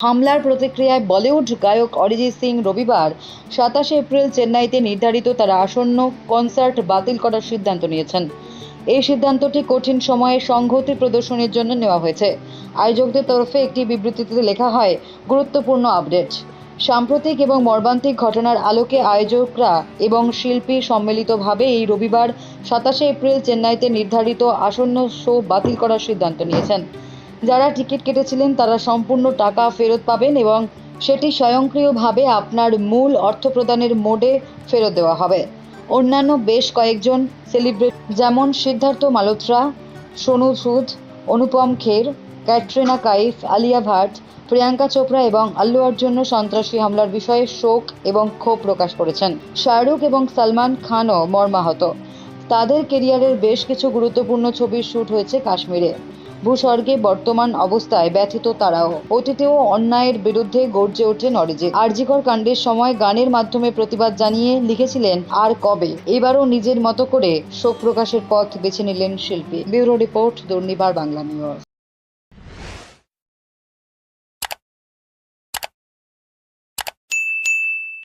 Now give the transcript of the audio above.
হামলার প্রতিক্রিয়ায় বলিউড গায়ক অরিজিৎ সিং রবিবার সাতাশে এপ্রিল চেন্নাইতে নির্ধারিত তার আসন্ন কনসার্ট বাতিল করার সিদ্ধান্ত নিয়েছেন। এই সিদ্ধান্তটি কঠিন সময়ে সংহতি প্রদর্শনের জন্য নেওয়া হয়েছে। আয়োজকদের তরফে একটি বিবৃতিতে লেখা হয়, গুরুত্বপূর্ণ আপডেট। সাম্প্রতিক এবং মর্মান্তিক ঘটনার আলোকে আয়োজকরা এবং শিল্পী সম্মিলিতভাবে এই রবিবার সাতাশে এপ্রিল চেন্নাইতে নির্ধারিত আসন্ন শো বাতিল করার সিদ্ধান্ত নিয়েছেন। যারা টিকিট কেটেছিলেন তারা সম্পূর্ণ টাকা ফেরত পাবেন এবং সেটি স্বয়ংক্রিয়ভাবে আপনার মূল অর্থ প্রদানের মোডে ফেরত দেওয়া হবে। অন্যান্য বেশ কয়েকজন সেলিব্রিটি যেমন সিদ্ধার্থ মালহোত্রা, সোনু সুদ, অনুপম খের, ক্যাটরিনা কাইফ, আলিয়া ভাট, প্রিয়াঙ্কা চোপড়া এবং আল্লু অর্জুন সন্ত্রাসী হামলার বিষয়ে শোক এবং ক্ষোভ প্রকাশ করেছেন। শাহরুখ এবং সালমান খানও মর্মাহত। তাদের কেরিয়ারের বেশ কিছু গুরুত্বপূর্ণ ছবির শ্যুট হয়েছে কাশ্মীরে। ভূস্বর্গে বর্তমান অবস্থায় ব্যথিত তারাও। অতীতেও অন্যায়ের বিরুদ্ধে গর্জে ওঠে নরেজে আরজিকর কাণ্ডের সময় গানের মাধ্যমে প্রতিবাদ জানিয়ে লিখেছিলেন, আর কবে? এবারও নিজের মতো করে শোক প্রকাশের পথ বেছে নিলেন শিল্পী। Bureau report Durnibar Bangla News.